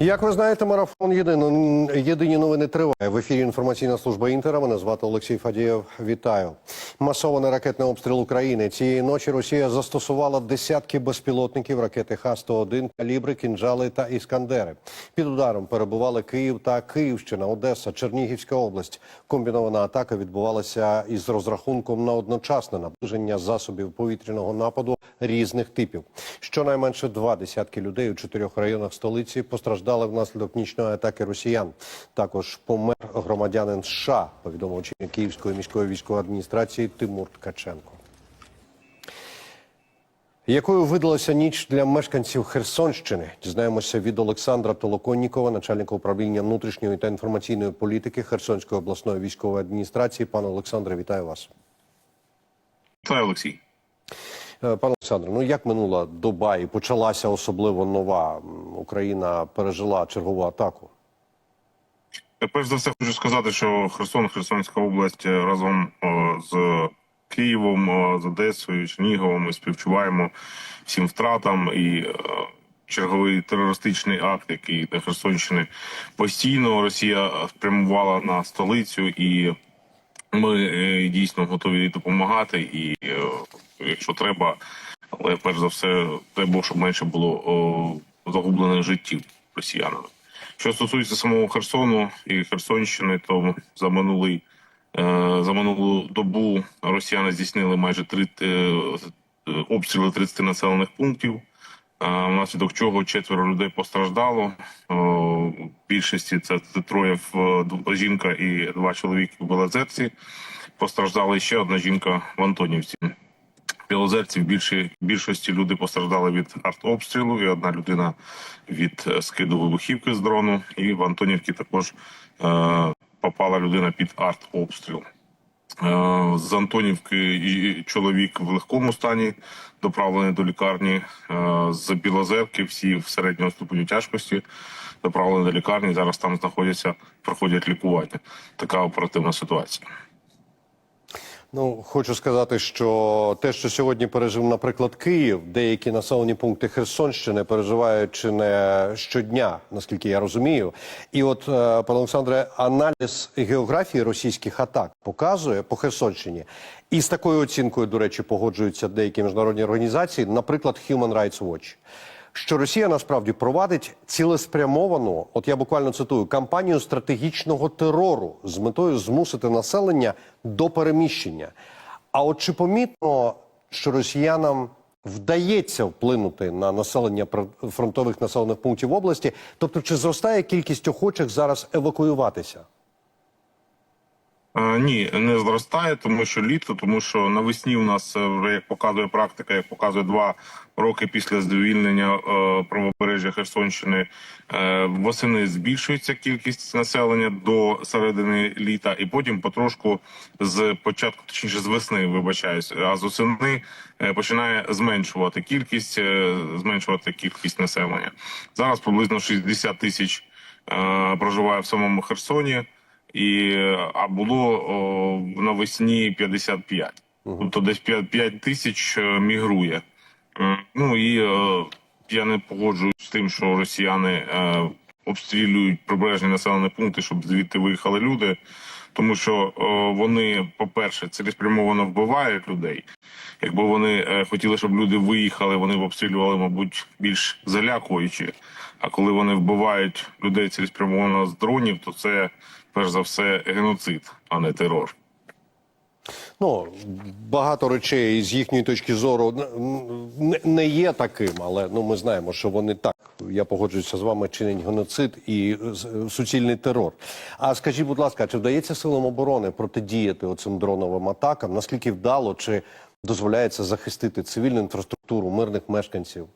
Як ви знаєте, марафон єдино єдині новини триває. В ефірі інформаційна служба інтера. Мене звати Олексій Фадієв. Вітаю. Масований ракетний обстріл України. Цієї ночі Росія застосувала десятки безпілотників ракети Х-101, калібри, кінжали та іскандери. Під ударом перебували Київ та Київщина, Одеса, Чернігівська область. Комбінована атака відбувалася із розрахунком на одночасне наближення засобів повітряного нападу різних типів. Щонайменше два десятки людей у чотирьох районах столиці постраждали внаслідок нічної атаки росіян. Також помер громадянин США, повідомив очільник Київської міської військової адміністрації Тимур Ткаченко. Якою видалася ніч для мешканців Херсонщини? Дізнаємося від Олександра Толоконнікова, начальника управління внутрішньої та інформаційної політики Херсонської обласної військової адміністрації. Пане Олександре, вітаю вас. Вітаю, Олексій. Е, Пане Олександре, ну як минула доба і почалася особливо нова? Україна пережила чергову атаку. Перш за все, хочу сказати, що Херсон, Херсонська область е, разом е, з Києвом, е, з Одесою, Черніговом ми співчуваємо всім втратам і черговий терористичний акт, який на Херсонщини постійно Росія спрямувала на столицю, і ми дійсно готові допомагати. І якщо треба, але перш за все, треба, щоб менше було загублених життів росіянами. Що стосується самого Херсону і Херсонщини, то за минулий е, за минулу добу росіяни здійснили майже три е, обстріли 30 населених пунктів. е, Внаслідок чого четверо людей постраждало. В більшості це троє в жінка і два чоловіки в Белозерці. Постраждала ще одна жінка в Антонівці. В Білозерці в більшості люди постраждали від артобстрілу, і одна людина від е, скиду вибухівки з дрону. І в Антонівці також е, попала людина під артобстріл. Е, З Антонівки і чоловік в легкому стані доправлений до лікарні. Е, З Білозерки всі в середньому ступеню тяжкості доправлені до лікарні. Зараз там знаходяться, проходять лікування. Така оперативна ситуація. Ну, хочу сказати, що те, що сьогодні пережив, наприклад, Київ, деякі населені пункти Херсонщини переживають чи не щодня, наскільки я розумію. І от, е, пане Олександре, аналіз географії російських атак показує по Херсонщині. І з такою оцінкою, до речі, погоджуються деякі міжнародні організації, наприклад, Human Rights Watch. Що Росія насправді провадить цілеспрямовану, от я буквально цитую, кампанію стратегічного терору з метою змусити населення до переміщення. А от чи помітно, що росіянам вдається вплинути на населення фронтових населених пунктів області? Тобто, чи зростає кількість охочих зараз евакуюватися? Е, Ні, не зростає, тому що літо, тому що навесні у нас е, як показує практика, як показує два роки після звільнення е, правобережжя Херсонщини. Восени збільшується кількість населення до середини літа, і потім потрошку з початку, точніше з весни, вибачаюсь, а з осени починає зменшувати кількість, зменшувати кількість населення. Зараз приблизно 60 тисяч проживає в самому Херсоні і а було о, навесні 55. Тобто десь 5, 5 тисяч е, мігрує. Ну і е, я не погоджуюсь з тим, що росіяни е, обстрілюють прибережні населені пункти, щоб звідти виїхали люди. Тому що е, вони, по-перше, цілеспрямовано вбивають людей. Якби вони е, хотіли, щоб люди виїхали, вони б обстрілювали, мабуть, більш залякуючи. А коли вони вбивають людей цілеспрямовано з дронів, то це перш за все геноцид, а не терор. Ну, багато речей з їхньої точки зору не, не є таким, але ну ми знаємо, що вони так. Я погоджуюся з вами, чинять геноцид і е, суцільний терор. А скажіть, будь ласка, чи вдається силам оборони протидіяти оцим дроновим атакам? Наскільки вдало чи дозволяється захистити цивільну інфраструктуру мирних мешканців?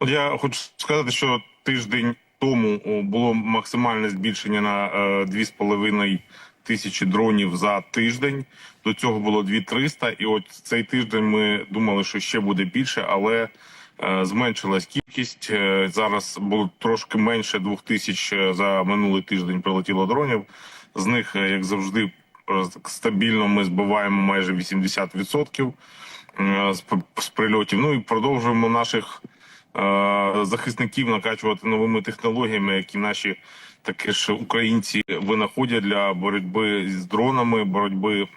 От я хочу сказати, що тиждень тому було максимальне збільшення на е, 2,5 тисячі дронів за тиждень. До цього було 2300, і от цей тиждень ми думали, що ще буде більше, але е, зменшилась кількість. Е, зараз було трошки менше двох тисяч е, за минулий тиждень прилетіло дронів. З них, е, як завжди, е, стабільно ми збиваємо майже 80% е, з прильотів. Ну і продовжуємо наших е, захисників накачувати новими технологіями, які наші такі ж українці винаходять для боротьби з дронами, боротьби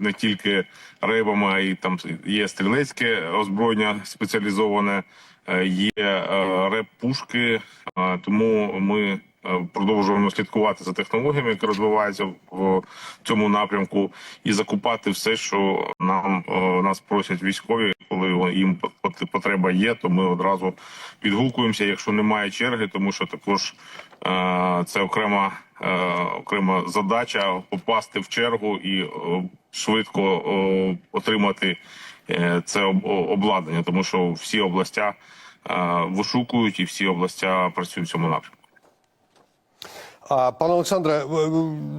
не тільки рейбами, а й там є стрілецьке озброєння спеціалізоване, е, є е, реп-пушки. Е, Тому ми е, продовжуємо слідкувати за технологіями, які розвиваються в цьому напрямку, і закупати все, що нам е, нас просять військові. Коли їм пот- потреба є, то ми одразу відгукуємося. Якщо немає черги, тому що також е, це окрема е, окрема задача попасти в чергу і е, швидко е, отримати е, це об- обладнання, тому що всі областя е, вишукують і всі областя працюють в цьому напрямку. Пане Олександре, е, е,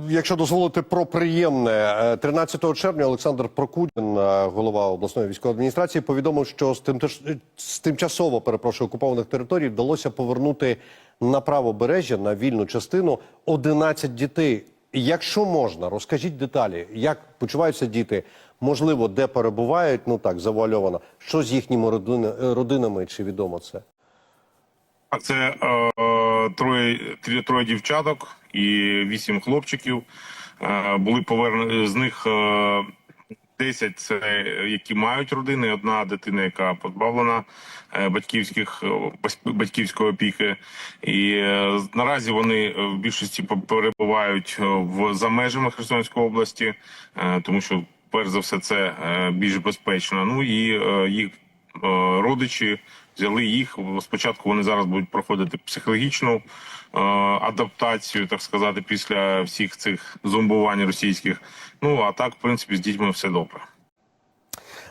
якщо дозволите про приємне, Е, 13 червня Олександр Прокудін, е, голова обласної військової адміністрації, повідомив, що е, з тимчасово перепрошую окупованих територій вдалося повернути на правобережжя на вільну частину 11 дітей. Якщо можна, розкажіть деталі, як почуваються діти, можливо, де перебувають, ну так завуальовано, що з їхніми е, родинами, чи відомо це? А це е, троє, троє дівчаток і вісім хлопчиків. Е, були повернені з них е, 10 це які мають родини, одна дитина, яка позбавлена е, батьківських е, батьківської опіки. І е, наразі вони е, в більшості перебувають е, в за межами Херсонської області, е, тому що перш за все це е, більш безпечно. Ну і е, їх е, родичі взяли їх. Спочатку вони зараз будуть проходити психологічну е, адаптацію, так сказати, після всіх цих зомбувань російських. Ну а так, в принципі, з дітьми все добре.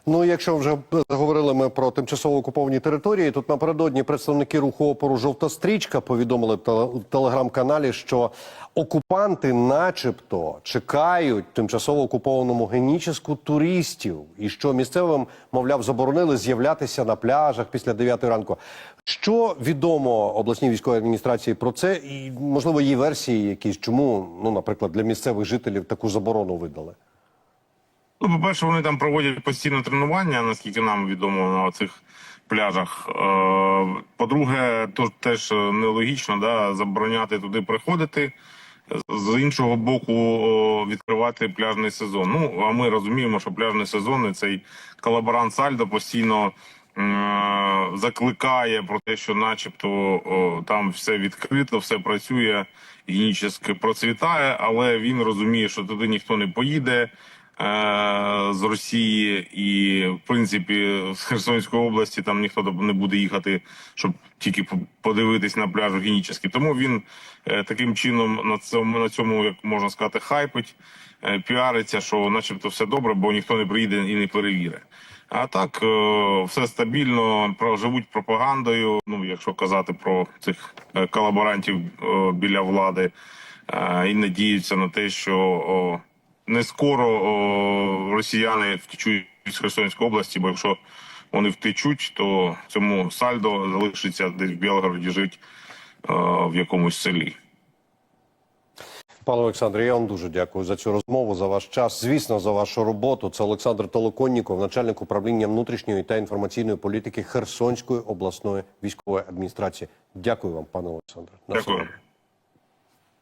Ну, якщо вже говорили ми про тимчасово окуповані території, тут напередодні представники руху опору Жовта стрічка повідомили в теле- телеграм-каналі, що окупанти, начебто, чекають тимчасово окупованому геніческу туристів, і що місцевим, мовляв, заборонили з'являтися на пляжах після 9 ранку. Що відомо обласній військовій адміністрації про це, і можливо є версії якісь, чому, ну, наприклад, для місцевих жителів таку заборону видали. Ну, по-перше, вони там проводять постійне тренування, наскільки нам відомо на цих пляжах. Е, По-друге, то теж нелогічно да, забороняти туди приходити. З іншого боку, відкривати пляжний сезон. Ну а ми розуміємо, що пляжний сезон і цей колаборант Сальдо постійно е, закликає про те, що, начебто, там все відкрито, все працює, гінічески процвітає, але він розуміє, що туди ніхто не поїде е, з Росії, і в принципі з Херсонської області там ніхто не буде їхати, щоб тільки по- подивитись на пляж гінічеski. Тому він е, таким чином на цьому на цьому, як можна сказати, хайпить, е, піариться, що, начебто, все добре, бо ніхто не приїде і не перевірить. А так е, все стабільно, про- живуть пропагандою. Ну, якщо казати про цих е, колаборантів е, біля влади, е, і надіються на те, що не скоро о, росіяни втечуть з Херсонської області, бо якщо вони втечуть, то цьому сальдо залишиться десь в Білгороді жити е, в якомусь селі. Пане Олександре, я вам дуже дякую за цю розмову, за ваш час. Звісно, за вашу роботу. Це Олександр Толоконніков, начальник управління внутрішньої та інформаційної політики Херсонської обласної військової адміністрації. Дякую вам, пане Олександре. На Дякую.